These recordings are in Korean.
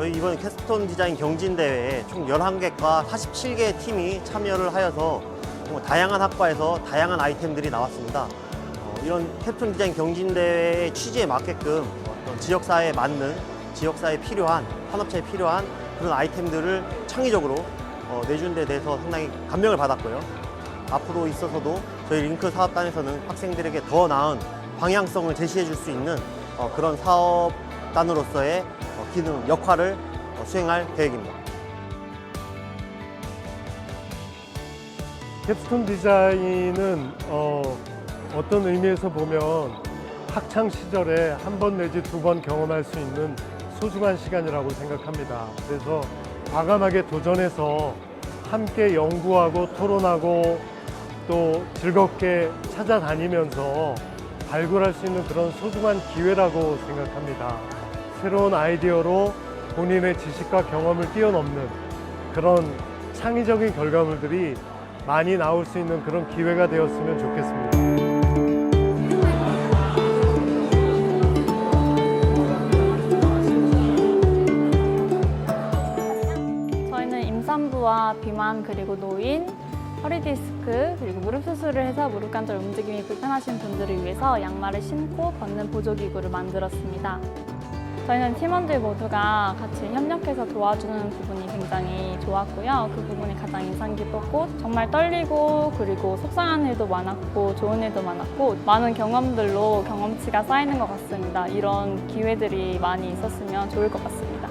저희 이번 캐스톤 디자인 경진 대회에 총 11개과 47개의 팀이 참여를 하여서 다양한 학과에서 다양한 아이템들이 나왔습니다. 어, 이런 캡톤 디자인 경진 대회의 취지에 맞게끔 어떤 지역사회에 맞는 지역사회에 필요한 산업체에 필요한 그런 아이템들을 창의적으로 어, 내준 데 대해서 상당히 감명을 받았고요. 앞으로 있어서도 저희 링크 사업단에서는 학생들에게 더 나은 방향성을 제시해 줄 수 있는 어, 그런 사업 단으로서의 어, 기능, 역할을 어, 수행할 계획입니다. 캡스톤 디자인은 어, 어떤 의미에서 보면 학창 시절에 한 번 내지 두 번 경험할 수 있는 소중한 시간이라고 생각합니다. 그래서 과감하게 도전해서 함께 연구하고 토론하고 또 즐겁게 찾아다니면서 발굴할 수 있는 그런 소중한 기회라고 생각합니다. 새로운 아이디어로 본인의 지식과 경험을 뛰어넘는 그런 창의적인 결과물들이 많이 나올 수 있는 그런 기회가 되었으면 좋겠습니다. 저희는 임산부와 비만 그리고 노인, 허리 디스크 그리고 무릎 수술을 해서 무릎 관절 움직임이 불편하신 분들을 위해서 양말을 신고 걷는 보조 기구를 만들었습니다. 저희는 팀원들 모두가 같이 협력해서 도와주는 부분이 굉장히 좋았고요. 그 부분이 가장 인상 깊었고 정말 떨리고 그리고 속상한 일도 많았고 좋은 일도 많았고 많은 경험들로 경험치가 쌓이는 것 같습니다. 이런 기회들이 많이 있었으면 좋을 것 같습니다.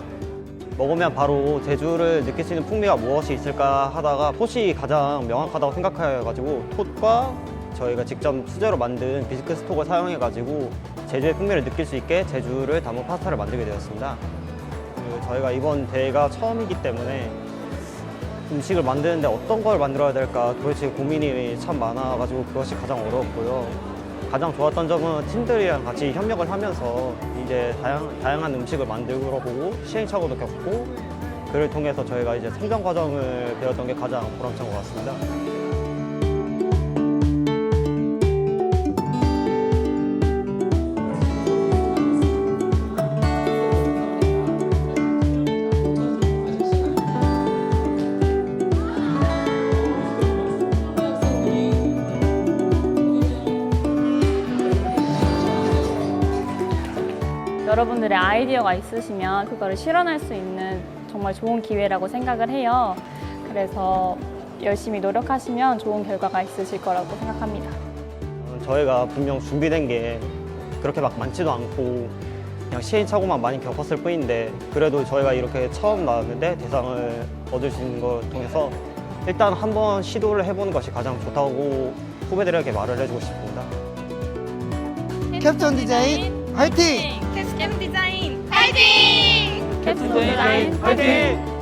먹으면 바로 제주를 느낄 수 있는 풍미가 무엇이 있을까 하다가 톳이 가장 명확하다고 생각해가지고 톳과 저희가 직접 수제로 만든 비스크 스톡을 사용해가지고 제주의 풍미를 느낄 수 있게 제주를 담은 파스타를 만들게 되었습니다. 그리고 저희가 이번 대회가 처음이기 때문에 음식을 만드는데 어떤 걸 만들어야 될까 도대체 고민이 참 많아가지고 그것이 가장 어려웠고요. 가장 좋았던 점은 팀들이랑 같이 협력을 하면서 이제 다양, 다양한 음식을 만들고 보고 시행착오도 겪고 그를 통해서 저희가 이제 성장 과정을 배웠던 게 가장 보람찬 것 같습니다. 여러분들의 아이디어가 있으시면 그거를 실현할 수 있는 정말 좋은 기회라고 생각을 해요. 그래서 열심히 노력하시면 좋은 결과가 있으실 거라고 생각합니다. 어, 저희가 분명 준비된 게 그렇게 막 많지도 않고 그냥 시행착오만 많이 겪었을 뿐인데 그래도 저희가 이렇게 처음 나왔는데 대상을 얻을 수 있는 걸 통해서 일단 한번 시도를 해보는 것이 가장 좋다고 후배들에게 말을 해주고 싶습니다. 캡스톤 디자인 화이팅! 캡스톤 디자인 파이팅! 캡스톤 디자인 화이팅!